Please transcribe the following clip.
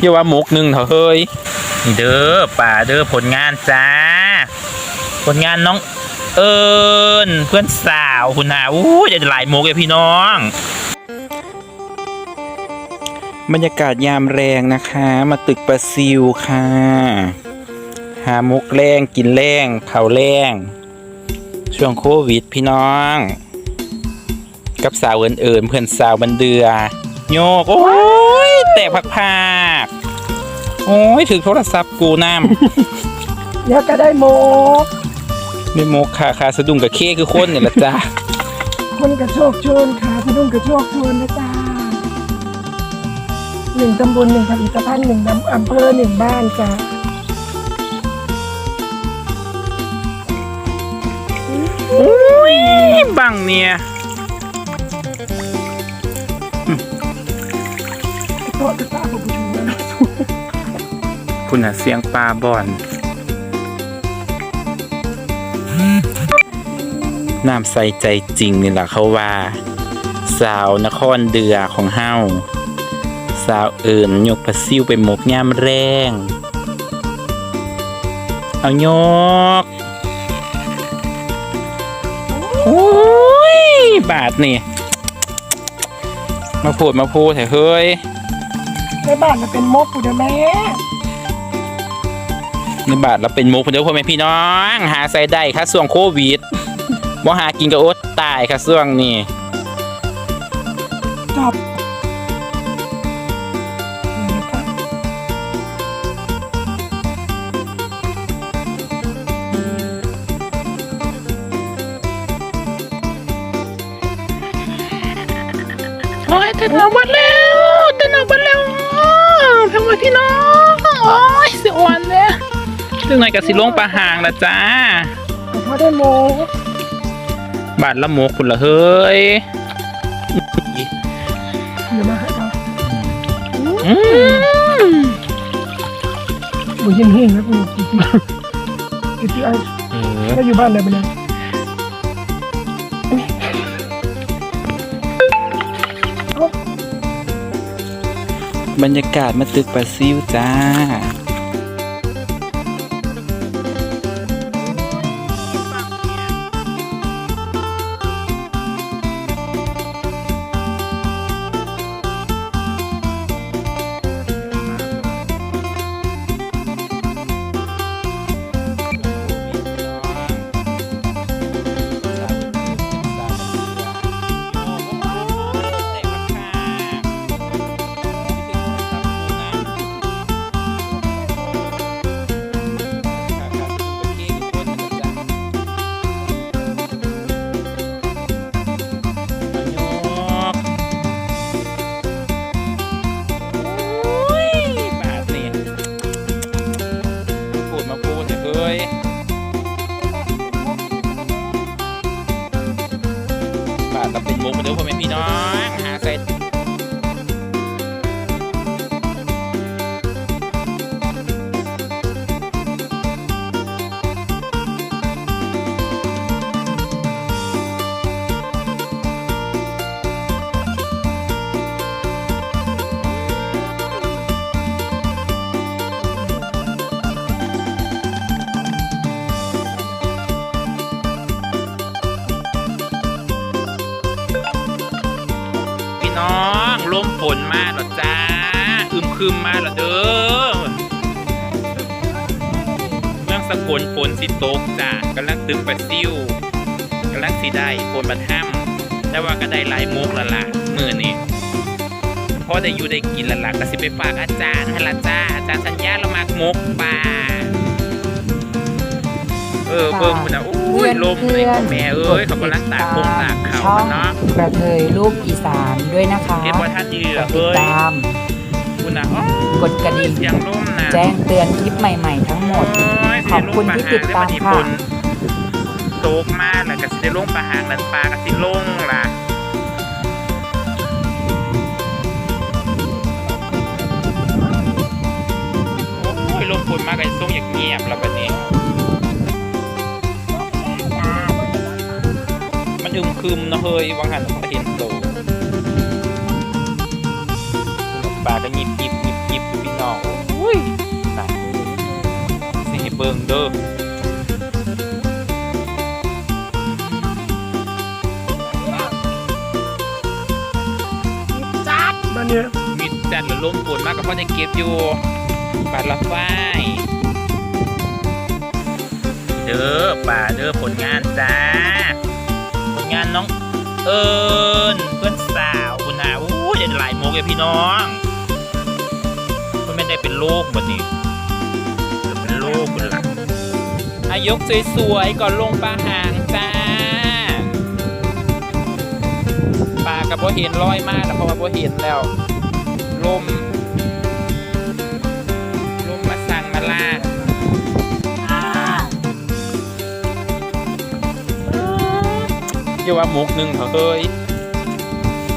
อย่าว่ามุกหนึ่งเถอะเฮ้ยนี่เด้อป่าเด้อผลงานจ้า ผลงานน้องเอิญเพื่อนสาวคุณนาอู้ยจะหลายมุกเลยพี่น้อง บรรยากาศยามแรงนะคะ มาตึกประซิวค่ะ หามุกแรงกินแรงเผาแรงช่วงโควิดพี่น้อง กับสาวเอิญเอิญเพื่อนสาวบันเดือโยกโอ้ย แต่พักพากๆโอ้ยถึงโทรศัพท์กูน้เดี๋ยวก็ได้โมกำไม่โมกค่ะค่ะสะดุ้งกับเคคือคนเนี่ยละจ้าคนกระโชกโชนขาสะดุ้งกระโชกโชนนะจ๊ะหนึ่งตำบลหนึ่งผลิตภัณฑ์หนึ่งอำเภอหนึ่งบ้านจ้ะอุ้ยบังเนี่ย คุณน่ะเสียงปลาบอนน้ำใส่ใจจริงนี่แหละเขาว่า สาวนครเดือของเฮาสาวเอิญยกผัดซิ่วไปหมกย่ามแรง เอายกโอ้ย บาทนี่ มาพูดมาพูดเถอะเฮ้ย ในบ้านมันเป็นมกผู้เดียวแม่ ในบาทเราเป็นหมุกเดี๋ยวพ่อแม่พี่น้อง หาใส่ได้ค่ะช่วงโควิดบ่หากินกับอดตายค่ะช่วงนี้จอบโอ้ยแต่หนาวหมดแล้ว ซึ่งหน่อยกับสิลงปลาหางละจ้าพอได้โมกบาทละหมกคุณละเฮ้ยเดี๋ยวมาให้เราอืมบุญยังเฮงนะกูจริงๆจริงๆไอ้เออถ้าอยู่บ้านไหนไปเลยบรรยากาศมาตึกปลาซิวจ้า น้องลมฝนมาแล้วจ้าอึมครึมมาแล้วเด้อเมืองสกลฝนสิตกจ้ากำลังตึกประซิวกำลังสิได้ฝนมาท่ำแต่ว่าก็ได้หลายมุกละล่ะมือนี่พอได้อยู่ได้กินละล่ะก็สิไปฝากอาจารย์ให้ละจ้าอาจารย์สัญญาเรามากมุกป่า เออเบิ่งพุ่นนะอุ้ยลมเลยพ่อแม่เอ้ยเขากำลังตากคงตากเขาช่องกันเนาะกระเทยลูกอีสานด้วยนะคะเก็บไว้ท่านยืกอดติดเฮ้ยตามคุณนะอ๋อกดกระดิ่งเสียงร่มนะแจ้งเตือนคลิปใหม่ๆทั้งหมดโยขอบคุณที่ติดตามเสียงค่ะลงปลหางได้บัดนี้ฝนตกมากแล้วก็สิได้ลงปลาหางแล้วปลาก็สิลงล่ะโอ้ยลมฝนมากก็ส่งอย่างเงียบแล้วบัดนี้ คึมนะเฮ้ยวังหันมาเห็นโตปลาก็หยิบหยิบหยิบหยิบอยู่พี่น้องอุ้ยตายสิเบิ่งเด้อจัดมาเนี่ยมิดจัดหรือล้มปวดมากกับพ่อในเก็บอยู่ปลาละฟ้าเด้อป่าเด้อผลงานจ้า น้องเอิญเพื่อนสาวคุณนาอู้ยได้หลายโมกเลยพี่น้องก็ไม่ได้เป็นโรคบัดนี้เดี๋ยวเป็นโรคคุณล่ะอายกสวยๆก่อนลงปลาหางจ้าปลากับพ่เห็นลอยมากแล้วเพระว่าพ่เห็นแล้ว ลม ว่ามุกหนึ่งเถอะเอ้ย